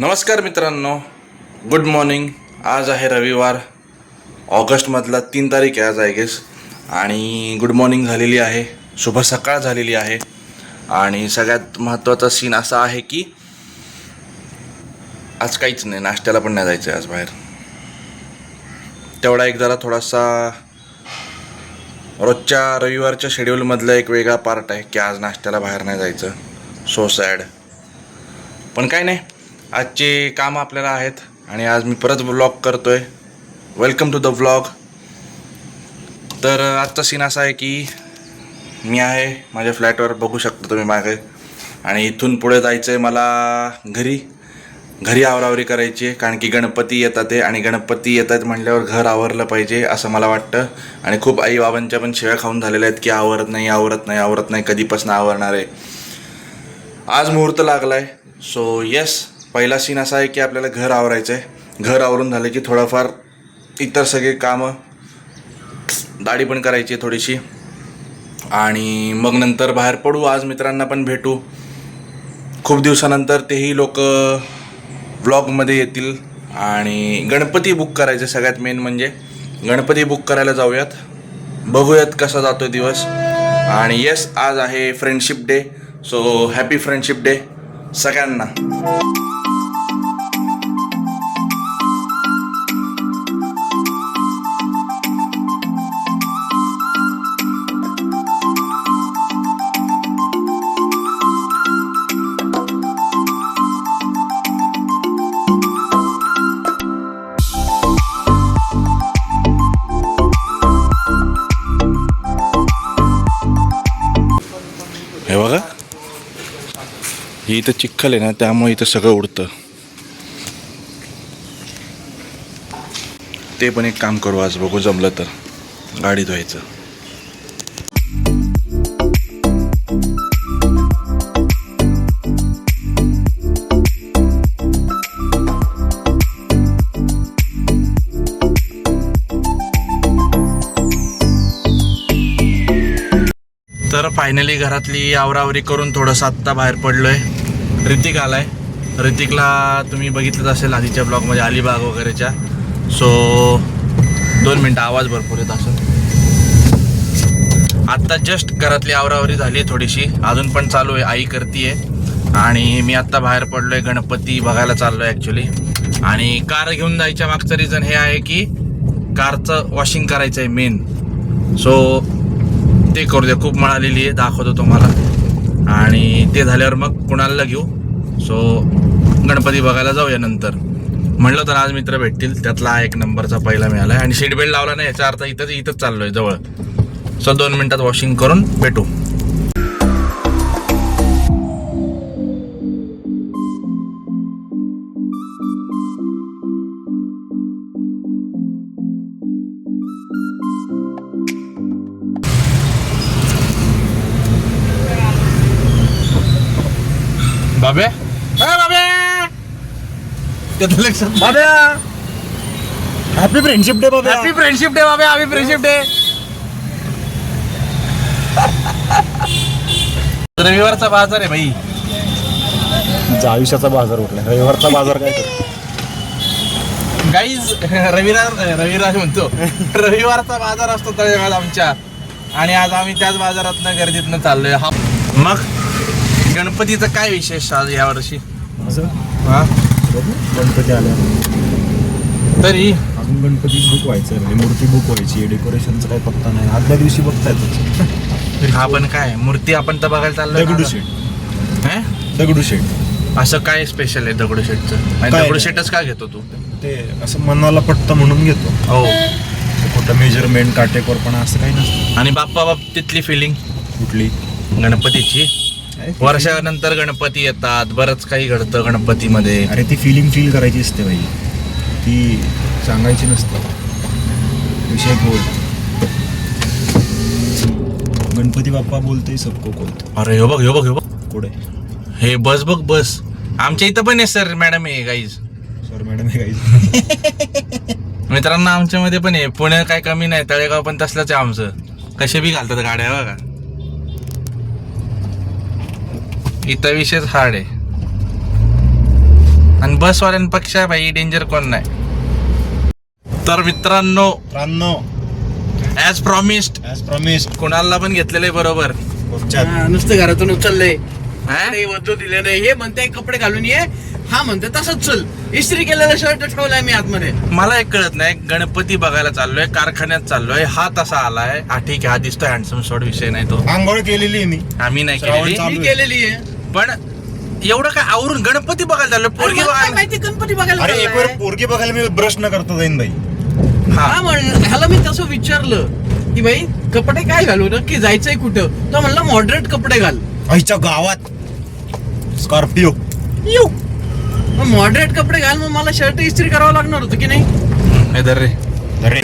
नमस्कार मित्रांनो. Good morning आज आहे रविवार. ऑगस्टमधला तीन तारीख आहे आज आय गेस आणि गुड मॉर्निंग झालेली आहे. शुभ सकाळ झालेली आहे. आणि सगळ्यात महत्त्वाचा सीन असा आहे की आज काहीच नाही. नाश्त्याला पण नाही जायचं आहे आज बाहेर. तेवढा एक जरा थोडासा रोजच्या रविवारच्या शेड्यूलमधला एक वेगळा पार्ट आहे की आज नाश्त्याला बाहेर नाही जायचं. सो सॅड पण काय नाही. आजचे कामं आपल्याला आहेत आणि आज मी परत व्लॉग करतोय. वेलकम टू द व्लॉग तर आजचा सीन असा आहे की मी आहे माझ्या फ्लॅटवर बघू शकता तुम्ही मागे. आणि इथून पुढे जायचं आहे मला घरी. घरी आवरावरी करायची आहे कारण की गणपती येतात आहे आणि गणपती येतात म्हटल्यावर घर आवरलं पाहिजे असं मला वाटतं. आणि खूप आई बाबांच्या पण शिव्या खाऊन झालेल्या आहेत की आवरत नाही आवरत नाही आवरत नाही कधीपासून आवरणार आहे. आज मुहूर्त लागला आहे सो येस पहिला सीन असा आहे की आपल्याला घर आवरायचं आहे घर आवरून झालं की थोडंफार इतर सगळे कामं दाढी पण करायची आहे थोडीशी. आणि मग नंतर बाहेर पडू आज मित्रांना पण भेटू. खूप दिवसानंतर तेही लोक व्लॉगमध्ये येतील. आणि गणपती बुक करायचे सगळ्यात मेन म्हणजे. गणपती बुक करायला जाऊयात. बघूयात कसा जातो दिवस. आणि येस आज आहे friendship day so happy friendship day सगळ्यांना. इथं चिखल आहे ना त्यामुळे इथं सगळं उडतं. ते पण एक काम करू आज बघू जमलं तर. गाडी धुवायचं. तर फायनली घरातली आवरावरी करून थोडंसं आत्ता बाहेर पडलोय. ऋतिक आलाय. ऋतिकला तुम्ही बघितलंच असेल आधीच्या ब्लॉगमध्ये अलिबाग वगैरेच्या. सो दोन मिनटं आवाज भरपूर येत असेल. आत्ता जस्ट घरातली आवरावरी झाली आहे थोडीशी. अजून पण चालू आहे आई करतीये. आणि मी आत्ता बाहेर पडलोय गणपती बघायला चाललोय ॲक्च्युली आणि कार घेऊन जायच्या मागचं रिझन हे आहे की कारचं वॉशिंग करायचं आहे मेन सो ते करू द्या. खूप मळालेली आहे दाखवतो तुम्हाला. आणि ते झाल्यावर मग कुणाला घेऊ? सो गणपती बघायला जाऊया नंतर. म्हणलं तर आज मित्र भेटतील. त्यातला हा एक नंबरचा पहिला मिळाला आहे. आणि सीट बेल्ट लावला नाही याचा अर्थ इथंच इथंच चाललोय जवळ. सो दोन मिनिटात वॉशिंग करून भेटू. लक्षात बाब्या हॅपी फ्रेंडशिप डे बाब्या. हॅपी फ्रेंडशिप डे बाबे हॅपी फ्रेंडशिप डे रविवारचा बाजार आहे भाई. तुमचा आयुष्याचा बाजार उठला रविवारचा बाजार काय करतो गाईज रविवार रविवार म्हणतो. रविवारचा बाजार असतो तळेगाव आमच्या. आणि आज आम्ही त्याच बाजारातनं गर्दीतनं चाललोय. हा. मग गणपतीचं काय विशेष आज या वर्षी? असं हा? बघू गणपती आल्या. तरी? अजून गणपती बुक व्हायचं म्हणजे मूर्ती बुक व्हायची डेकोरेशनचा काही पत्ता नाही. आदल्या दिवशी बघता येतो हा पण काय मूर्ती आपण तर बघायला आता. दगडूशेठ? दगडूशेठ असं काय स्पेशल आहे दगडूशेठचं आणि काय दगडूशेठच का घेतो तू? ते असं मनाला पटतं म्हणून घेतो. हो. कुठं मेजरमेंट काटेकोरपणा असं काही नसतं. आणि बाप्पा बाप तिथली फिलिंग कुठली? गणपतीची? वर्षानंतर गणपती येतात बरंच काही घडतं गणपतीमध्ये. अरे ती फिलिंग फील करायची असते भाई ती सांगायची नसतं. विषय बोल गणपती बाप्पा बोलते सबको कोलतो अरे हो बघ हो बघ हो बघ. पुढे हे बस बघ बस. आमच्या इथं पण आहे सर मॅडम आहे गाईज सर मॅडम हे काही मित्रांनो आमच्यामध्ये पण आहे. पुणे काय कमी नाही तळेगाव पण तसलंच आहे आमचं. कसे बी घालतात गाड्या बघा. इथं विषयच हार्ड आहे. आणि बसवाल्यांपेक्षा भाई डेंजर कोण नाही. तर मित्रांनो मित्रांनो. ऍज प्रॉमिस्ड ॲज प्रॉमिस्ड कुणाला पण घेतलेलं आहे बरोबर. हा, नुसतं घरातून उचललंय. हा? दिले नाही. हे म्हणते कपडे घालून ये. हा म्हणते तसंच चल. इस्त्री केलेला शर्ट ठेवलाय मी आतमध्ये. मला एक कळत नाही गणपती बघायला चाललोय कारखान्यात चाललोय हा तसा आलाय. हा ठीक आहे हा दिसतोय हँडसम सोड विषय नाही तो. आंघोळ केलेली आहे मी. आम्ही नाही केलेली. केलेली आहे. पण एवढं काय आवरून गणपती बघायला अरे पोरगी मला काय बघायला माहिती गणपती बघायला अरे एक चाललाय. वेळ पोरगी बघायला मी ब्रश न करता जाईन बाई. हा. हा म्हण ह्याला मी तसं विचारलं की भाई कपडे काय घालू? ना की जायचंय कुठं? तो म्हणला मॉडरेट कपडे घाल. आईच्या गावात. स्कॉर्पिओ येऊ मग मॉडरेट कपडे घाल मग मला शर्ट इस्त्री करावं लागणार होतं की नाही? हे धर रे. अरे.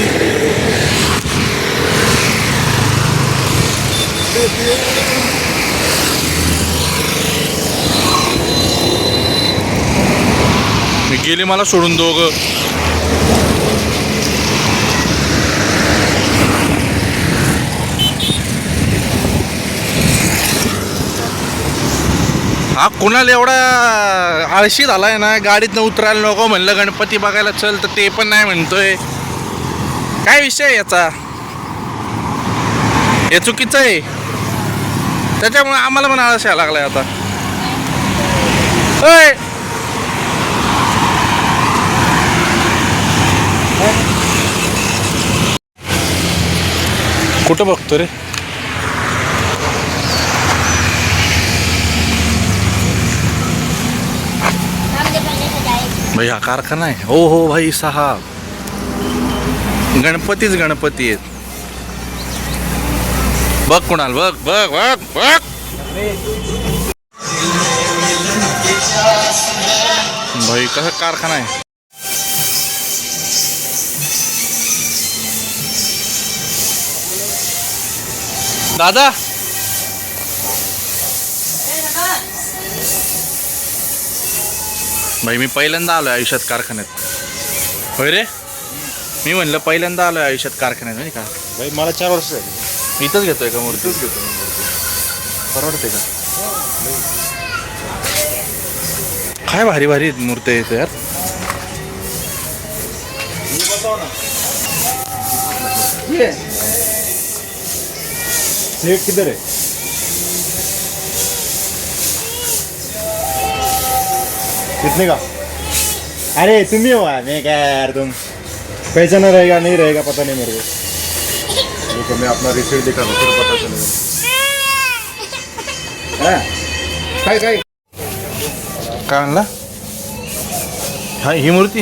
मी गेले मला सोडून दोघं. हा कुणाला एवढा आळशी झालाय ना? गाडीतनं उतरायला नको म्हणलं गणपती बघायला चल तर ते पण नाही म्हणतोय. काय विषय आहे याचा? हे चुकीचं आहे. त्याच्यामुळे आम्हाला पण आळस यायला लागलाय आता. कुठं बघतो रे? भाई हा कारखाना आहे. हो हो भाई सहा गणपतीच गणपती आहेत. बघ कुणाल बघ बघ बघ बघ. भाई कसा कारखाना आहे? दादा. भाई मी पहिल्यांदा आलोय आयुष्यात कारखान्यात. होय रे? मी म्हणलं पहिल्यांदा आलोय आयुष्यात कारखान्यात नाही का? बाई मला चार वर्ष झाली. इथंच घेतोय का मूर्तीच घेतो परवडते का? काय भारी भारी मूर्ती आहेत यार. सेट किधर है कितने का? अरे तुम ही हो मैं क्या यार तुम पहचाना रहेगा नहीं रहेगा पता नहीं मेरे को. देखो मैं अपना रिसीट दिखा दूँ फिर पता चलेगा। हाँ, काय काय काय म्हणला हा ही मूर्ती?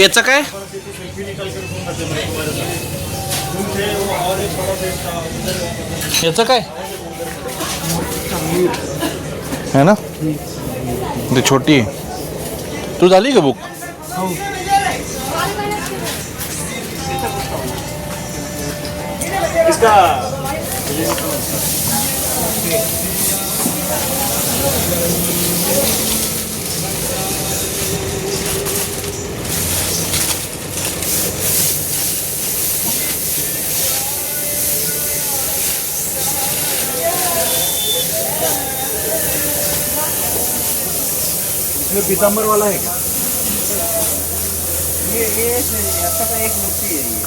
याचं काय? याचं काय? है ना? ते छोटी. आहे. तू झाली का बुक इसका हो. इसमें पीताम्बर वाला है क्या ये ये ऐसा का एक मूर्ति है ये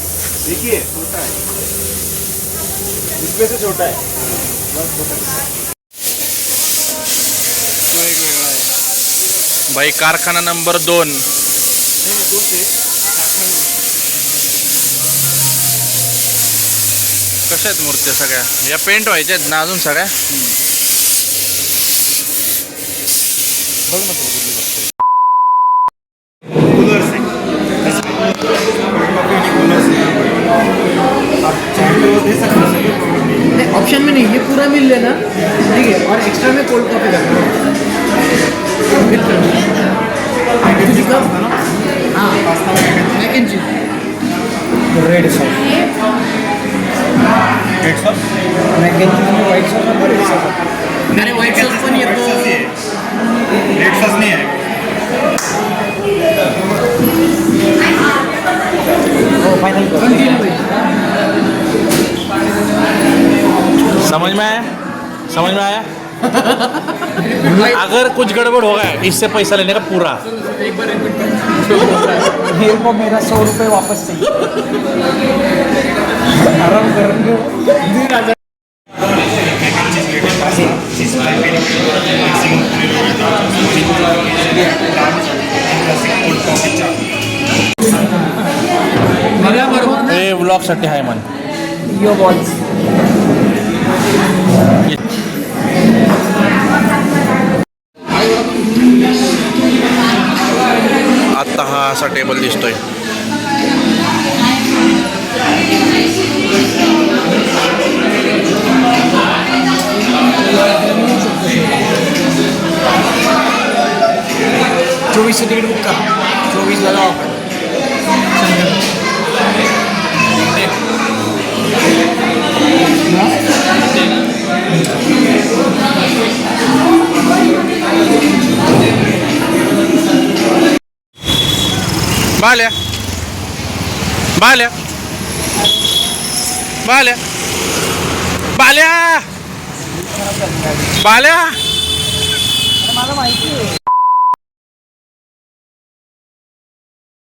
देखिए छोटा है इसमें से छोटा है बस छोटा आहे. बाई कारखाना नंबर दोन. कशा आहेत मूर्त्या सगळ्या? या पेंट व्हायच्या आहेत ना अजून सगळ्या? बघ ना कुठली ऑप्शन में नहीं ये पूरा मिल लेना। ठीक है और एक्स्ट्रा में कोल्ड कॉफ़ी हाँ mac and cheese red sauce red sauce mac and cheese में व्हाइट सॉस और रेड सॉस अरे व्हाइट सॉस सॉस नाही कंटिन्यू समझ में आया? समझ में आया? अगर कुछ गड़बड़ होगा इससे पैसा लेने का पूरा। मेरे को मेरा सौ रुपये वापस चाहिए। आराम करेंगे। हे ब्लॉगसाठी आहे मन यो बॉल्स आत्ता हा असा टेबल दिसतोय. चोवीसचं तिकीट बुक करा चोवीस झाला ऑफर बाल्या. बाल्या. बाल्या. बाल्या. बाल्या. मला माहिती आहे.